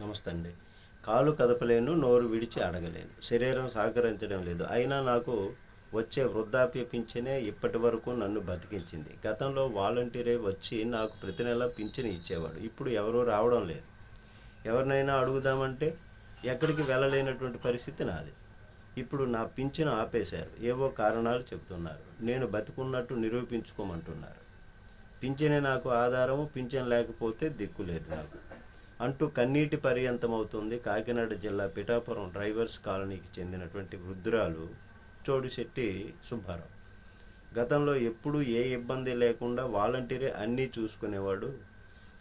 నమస్తే అండి కాలు కదపలేను నోరు విడిచి అడగలేను. శరీరం సహకరించడం లేదు. అయినా నాకు వచ్చే వృద్ధాప్య పింఛనే ఇప్పటి వరకు నన్ను బతికించింది. గతంలో వాలంటీరే వచ్చి నాకు ప్రతి నెల పింఛను ఇచ్చేవాడు. ఇప్పుడు ఎవరూ రావడం లేదు. ఎవరినైనా అడుగుదామంటే ఎక్కడికి వెళ్ళలేనటువంటి పరిస్థితి నాది. ఇప్పుడు నా పింఛను ఆపేశారు. ఏవో కారణాలు చెప్తున్నారు నేను బతుకున్నట్టు నిరూపించుకోమంటున్నారు. పింఛనే నాకు ఆధారము పింఛన్ లేకపోతే దిక్కు లేదు నాకు. అంటూ కన్నీటి పర్యంతమవుతుంది కాకినాడ జిల్లా పిఠాపురం డ్రైవర్స్ కాలనీకి చెందినటువంటి వృద్ధురాలు చోడుశెట్టి సుబ్బారావు. గతంలో ఎప్పుడూ ఏ ఇబ్బంది లేకుండా వాలంటీరే అన్నీ చూసుకునేవాడు.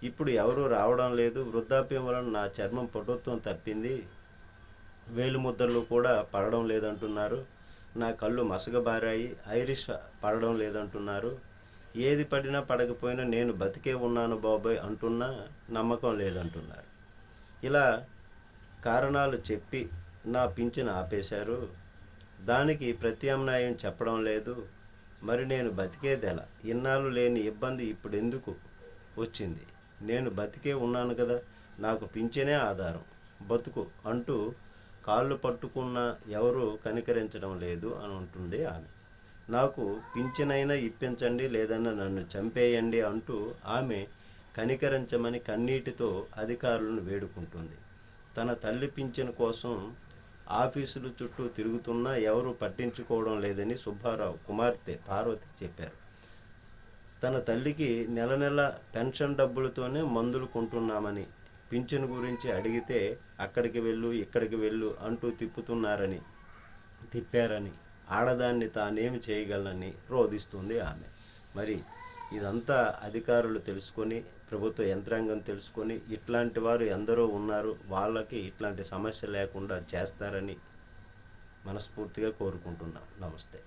ఇప్పుడు ఎవరూ రావడం లేదు. వృద్ధాప్యం వలన నా చర్మం పటుత్వం తప్పింది. వేలు ముద్దలు కూడా పడడం లేదంటున్నారు. నా కళ్ళు మసగబారాయి ఐరిష్ పడడం లేదంటున్నారు. ఏది పడినా పడకపోయినా నేను బతికే ఉన్నాను బాబాయ్ అంటున్నా నమ్మకం లేదంటున్నారు. ఇలా కారణాలు చెప్పి నా పింఛను ఆపేశారు. దానికి ప్రత్యామ్నాయం చెప్పడం లేదు. మరి నేను బతికేది ఎలా ఇన్నాళ్ళు లేని ఇబ్బంది ఇప్పుడు ఎందుకు వచ్చింది? నేను బతికే ఉన్నాను కదా నాకు పింఛనే ఆధారం. బతుకు అంటూ కాళ్ళు పట్టుకున్న ఎవరు కనికరించడం లేదు అని ఉంటుంది ఆమె. నాకు పింఛనైనా ఇప్పించండి లేదన్నా నన్ను చంపేయండి అంటూ ఆమె కనికరించమని కన్నీటితో అధికారులను వేడుకుంటుంది. తన తల్లి పింఛను కోసం ఆఫీసులు చుట్టూ తిరుగుతున్నా ఎవరు పట్టించుకోవడం లేదని సుబ్బారావు కుమార్తె పార్వతి చెప్పారు. తన తల్లికి నెల నెల పెన్షన్ డబ్బులతోనే మందులు కొంటున్నామని పింఛను గురించి అడిగితే అక్కడికి వెళ్ళు ఇక్కడికి వెళ్ళు అంటూ తిప్పుతున్నారని తిప్పారని ఆడదాన్ని తానేమి చేయగలనని రోధిస్తుంది ఆమె. మరి ఇదంతా అధికారులు తెలుసుకొని ప్రభుత్వ యంత్రాంగం తెలుసుకొని ఇట్లాంటి వారు ఎందరో ఉన్నారు వాళ్ళకి ఇట్లాంటి సమస్య లేకుండా చేస్తారని మనస్ఫూర్తిగా కోరుకుంటున్నాం. నమస్తే.